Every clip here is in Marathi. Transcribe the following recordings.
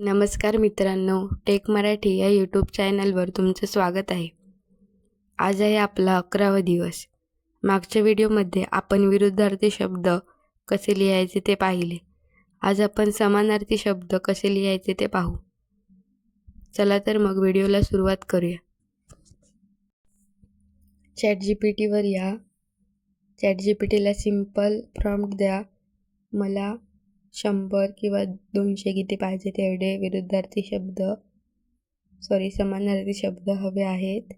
नमस्कार मित्रांनो टेक मराठी या यूट्यूब चॅनलवर तुमचं स्वागत आहे. आज आहे आपला अकरावा दिवस. मागच्या व्हिडिओमध्ये आपण विरुद्धार्थी शब्द कसे लिहायचे ते पाहिले. आज आपण समानार्थी शब्द कसे लिहायचे ते पाहू. चला तर मग व्हिडिओला सुरुवात करूया. चॅट जी पी टीवर या. चॅट जी पी टीला सिंपल प्रॉम्प्ट द्या. मला शंभर किंवा दोनशे किती पाहिजे तेवढे विरुद्धार्थी शब्द सॉरी समानार्थी शब्द हवे आहेत.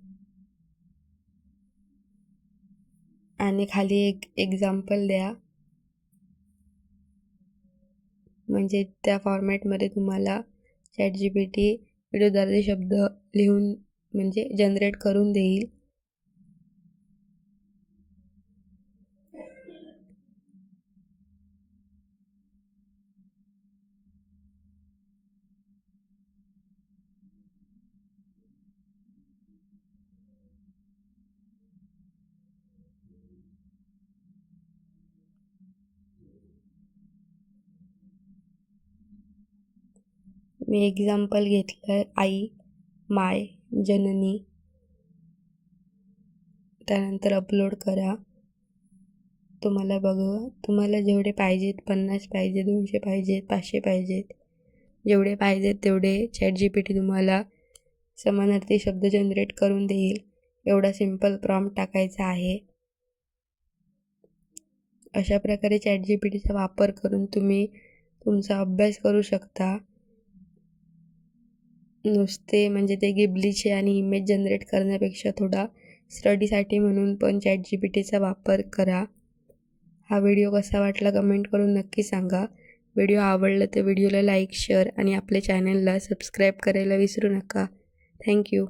आणि खाली एक एक्झाम्पल द्या. म्हणजे त्या फॉर्मॅटमध्ये तुम्हाला चॅट जी पी टी विरुद्धार्थी शब्द लिहून म्हणजे जनरेट करून देईल. मी एक्झाम्पल घेतलं आई माय जननी. त्यानंतर अपलोड करा. तुम्हाला बघा तुम्हाला जेवढे पाहिजेत पन्नास पाहिजे दोनशे पाहिजेत पाचशे पाहिजेत जेवढे पाहिजेत तेवढे चॅट जी पी टी तुम्हाला समानार्थी शब्द जनरेट करून देईल. एवढा सिंपल प्रॉम टाकायचा आहे. अशा प्रकारे चॅट जी पी टीचा वापर करून तुम्ही तुमचा अभ्यास करू शकता. नुसते म्हणजे ते गिबलीचे आणि इमेज जनरेट करण्यापेक्षा थोडा स्टडीसाठी म्हणून पण चॅट जी पी टीचा वापर करा. हा व्हिडिओ कसा वाटला कमेंट करून नक्की सांगा. व्हिडिओ आवडला तर व्हिडिओला लाईक शेअर आणि आपल्या चॅनलला सबस्क्राईब करायला विसरू नका. थँक्यू